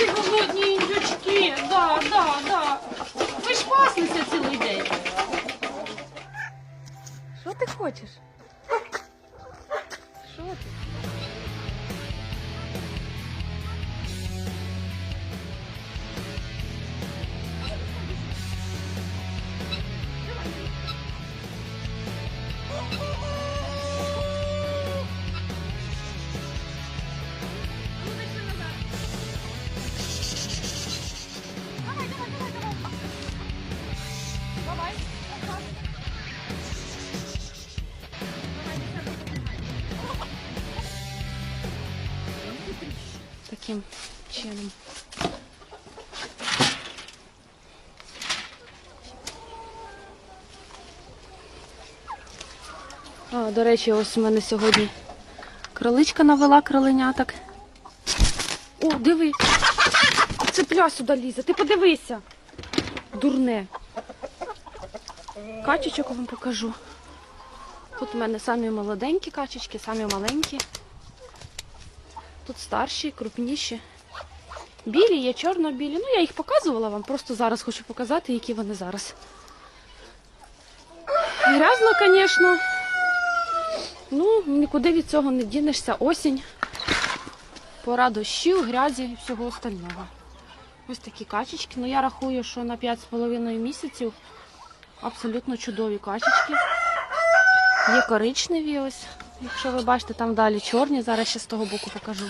Які голодні індючки. Да, да, да. Ви ж паслися цілий день. Що ти хочеш? Таким чином. А, до речі, ось у мене сьогодні кроличка навела кроленяток. О, диви! Цепля сюди лізе, ти подивися. Дурне. Качечок вам покажу. Тут у мене самі молоденькі качечки, самі маленькі. Тут старші, крупніші. Білі є, чорно-білі. Ну, я їх показувала вам, просто зараз хочу показати, які вони зараз. Грязно, звісно. Ну, нікуди від цього не дінешся. Осінь. Пора дощів, грязі і всього остального. Ось такі качечки. Ну, я рахую, що на 5,5 місяців абсолютно чудові качечки. Є коричневі ось. Якщо ви бачите, там далі чорні, зараз ще з того боку покажу.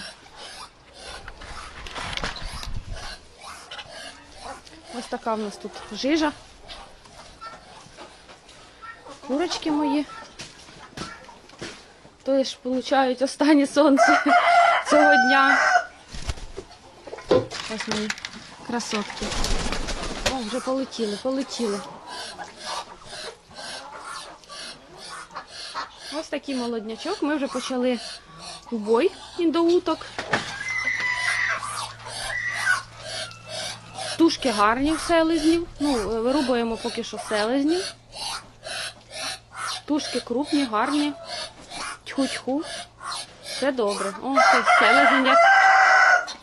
Ось така в нас тут жижа. Курочки мої. Теж получають останнє сонце цього дня. Ось мої красотки. О, вже полетіли, полетіли. Ось такий молоднячок. Ми вже почали убой індоуток. Тушки гарні в селезнів. Ну, вирубуємо поки що селезнів. Тушки крупні, гарні. Тьху-тьху. Все добре. О, це селезень як.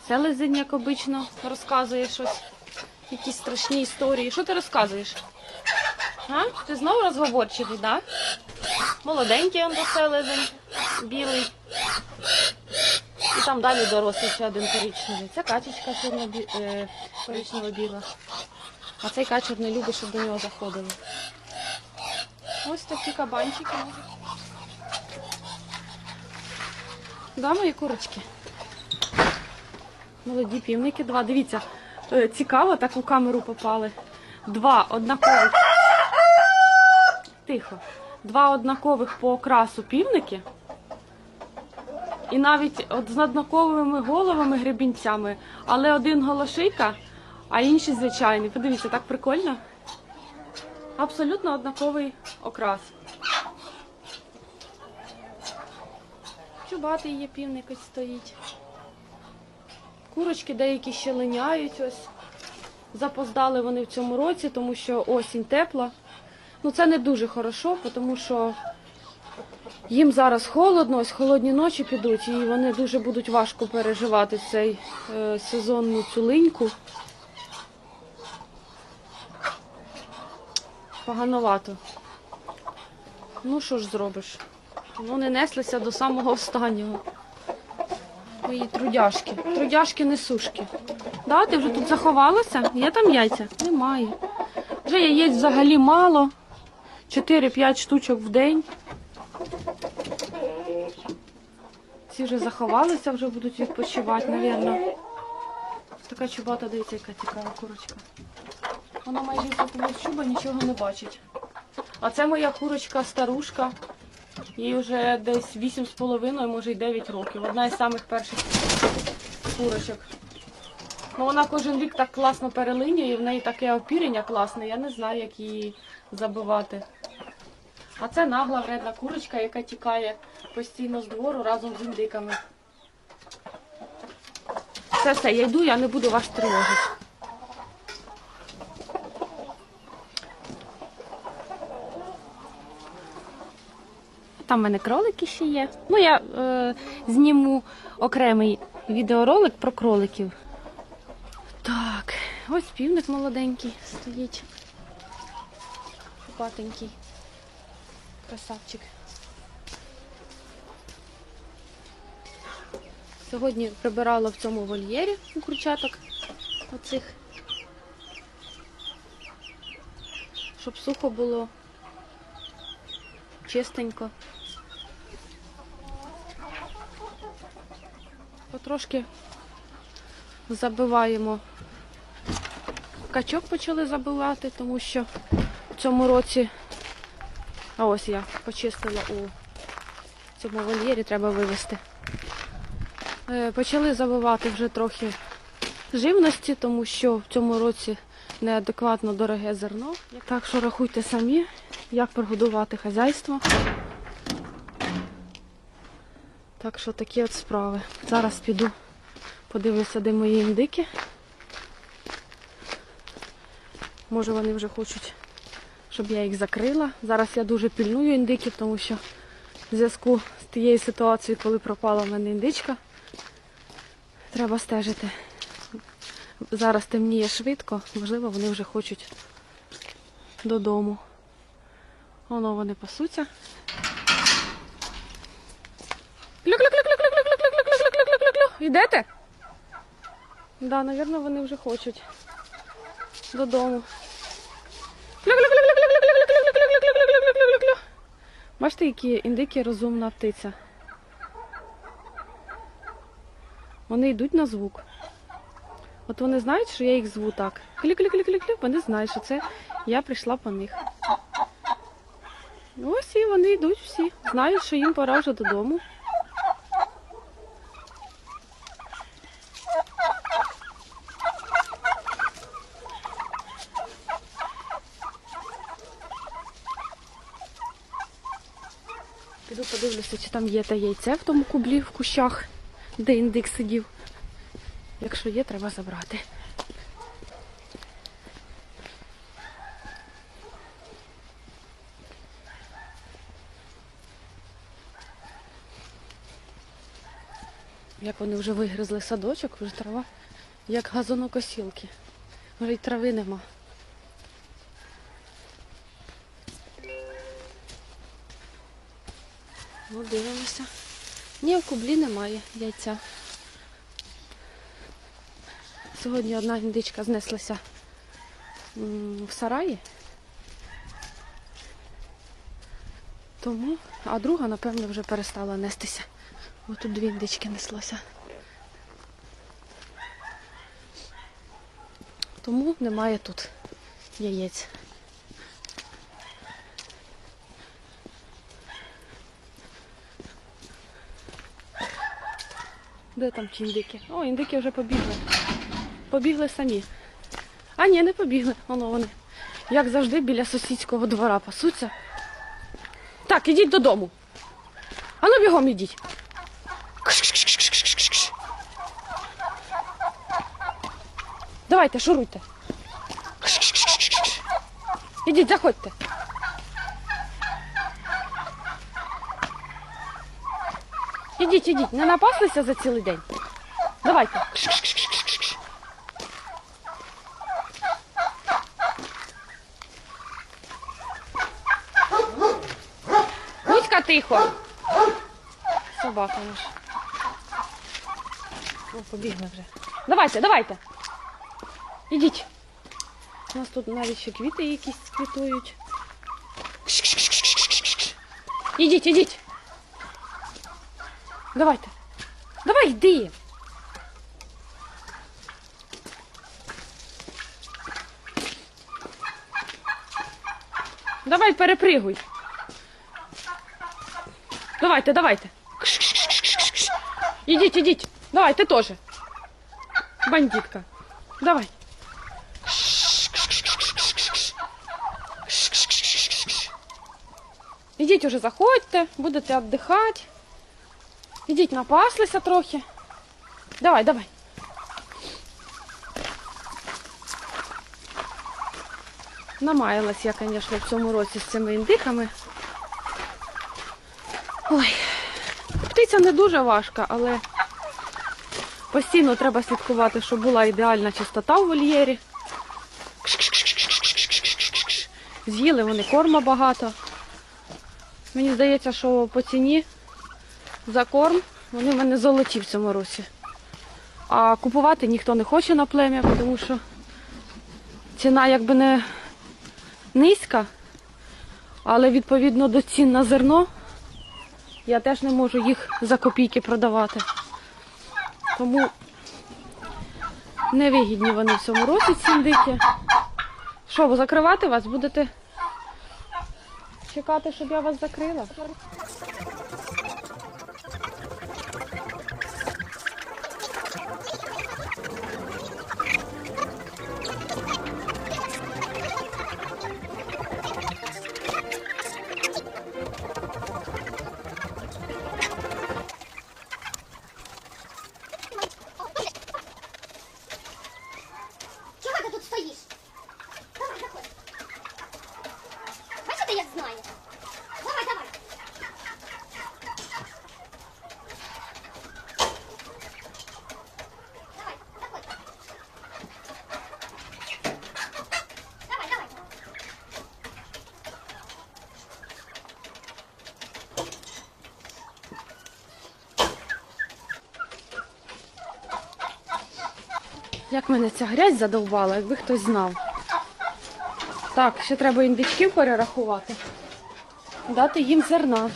Селезень, як обично, розказує щось. Якісь страшні історії. Що ти розказуєш? А? Ти знову розговорчивий, так? Да? Молоденький он до білий. І там далі дорослий ще один коричневий. Це качечка е, коричнево біла. А цей качур не любить, щоб до нього заходили. Ось такі кабанчики. Да, мої курочки. Молоді півники, два. Дивіться, е, цікаво, так у камеру попали. Два однакових. Тихо. Два однакових по окрасу півники. І навіть от з однаковими головами гребінцями, але один голошийка, а інший звичайний. Подивіться, так прикольно. Абсолютно однаковий окрас. Чубатий є півник ось стоїть. Курочки деякі ще линяють ось. Запоздали вони в цьому році, тому що осінь тепла. Ну це не дуже хорошо, тому що їм зараз холодно, ось холодні ночі підуть, і вони дуже будуть важко переживати цей е, сезонну цю линьку. Погановато. Ну що ж зробиш? Не неслися до самого останнього. Мої трудяшки. Трудяшки несушки. Да, ти вже тут заховалася? Є там яйця? Немає. Вже яєць взагалі мало. 4-5 штучок в день. Ці вже заховалися, вже будуть відпочивати, мабуть. Така чубата, дивіться, яка цікава курочка. Вона майже запила чуба, нічого не бачить. А це моя курочка старушка. Їй вже десь 8,5, може й 9 років. Одна із самих перших курочок. Ну, вона кожен рік так класно перелинює, в неї таке опірення класне, я не знаю, як її забивати. А це нагла вредна курочка, яка тікає постійно з двору разом з індиками. Все, все, я йду, я не буду вас тривожити. Там в мене кролики ще є. Ну, я е, зніму окремий відеоролик про кроликів. Так, Ось півник молоденький стоїть. Шупатенький. Красавчик. Сьогодні прибирала в цьому вольєрі у курчаток оцих. Щоб сухо було, чистенько. Потрошки забиваємо. Качок почали забивати, тому що в цьому році, а ось я почистила у цьому вольєрі, треба вивезти. Е, Почали забивати вже трохи живності, тому що в цьому році неадекватно дороге зерно. Так що рахуйте самі, як прогодувати хазяйство. Так що такі от справи. Зараз піду подивлюся, де мої індики. Може вони вже хочуть, щоб я їх закрила. Зараз я дуже пільную індиків, тому що в зв'язку з тією ситуацією, коли пропала в мене індичка, треба стежити. Зараз темніє швидко, можливо, вони вже хочуть додому. Воно вони пасуться. Йдете? Так, да, мабуть, вони вже хочуть додому. Бачите, які індики розумна птиця. Вони йдуть на звук. От вони знають, що я їх зву так. Клі-клі-клі-клі-клі, Вони знають, що це я прийшла по них. Ось і вони йдуть всі. Знають, що їм пора вже додому. Піду подивлюся, чи там є те яйце в тому кублі в кущах, де індик сидів. Якщо є, треба забрати. Як вони вже вигризли садочок, вже трава, як газонокосілки. Вже й трави нема. Ну, дивимося. Ні, в кублі немає яйця. Сьогодні одна індичка знеслася в сараї. Тому, а друга, напевно, вже перестала нестися. Ось тут дві індички неслося. Тому немає тут яєць. Де там ті індики? О, індики вже побігли. Побігли самі. А ні, не побігли. Воно вони. Як завжди, біля сусідського двора пасуться. Так, ідіть додому. Ану бігом ідіть. Давайте, шуруйте. Ідіть, заходьте. Ідіть, ідіть, не напаслися за цілий день. Давайте. Будька тихо. Собака наша. О, побігли вже. Давайте, давайте. Ідіть. У нас тут навіть ще квіти якісь квітують. Ідіть, ідіть. Давайте. Давай, йди. Давай перепригуй. Давайте, давайте. Ідіть, ідіть. Давай, ти теж. Бандитка. Давай. Ідіть уже заходьте, будете віддихати. Ідіть напаслися трохи. Давай, давай. Намаялась я, звісно, в цьому році з цими індиками. Ой, птиця не дуже важка, але постійно треба слідкувати, щоб була ідеальна чистота в вольєрі. З'їли вони корма багато. Мені здається, що по ціні за корм вони в мене золоті в цьому році. А купувати ніхто не хоче на плем'я, тому що ціна якби не низька, але відповідно до цін на зерно я теж не можу їх за копійки продавати. Тому невигідні вони в цьому році ці індики. Що, закривати вас? Будете чекати, щоб я вас закрила? Як мене ця грязь задовбала, якби хтось знав. Так, ще треба індичків перерахувати. Дати їм зерна.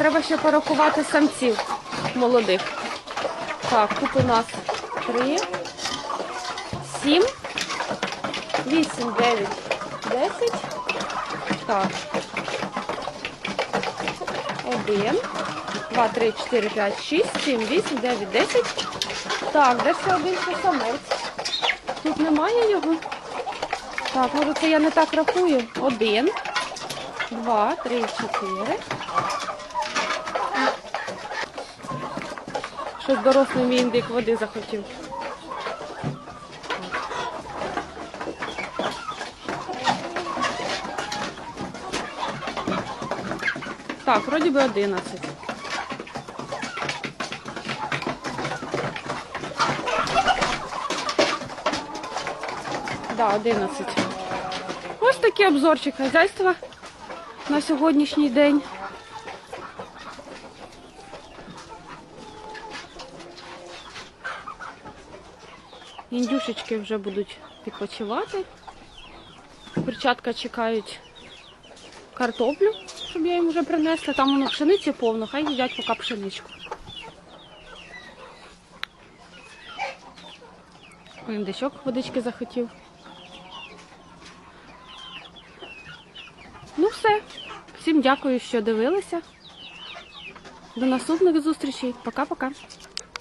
Треба ще порахувати самців молодих. Так, тут у нас три, сім, вісім, дев'ять, десять. Так. Один, два, три, чотири, п'ять, шість, сім, вісім, дев'ять, десять. Так, де ще один ще самець? Тут немає його. Так, може це я не так рахую. Один, два, три, чотири. Щось дорослий мій індик води захотів. Так, вроді би 11. Да, 11. Ось такий обзорчик хазяйства на сьогоднішній день. Індюшечки вже будуть відпочивати. Перчатка чекають картоплю, щоб я їм вже принесла. Там воно пшениці повно, хай їдять поки пшеничку. Індичок водички захотів. Ну все. Всім дякую, що дивилися. До наступних зустрічей. Пока-пока.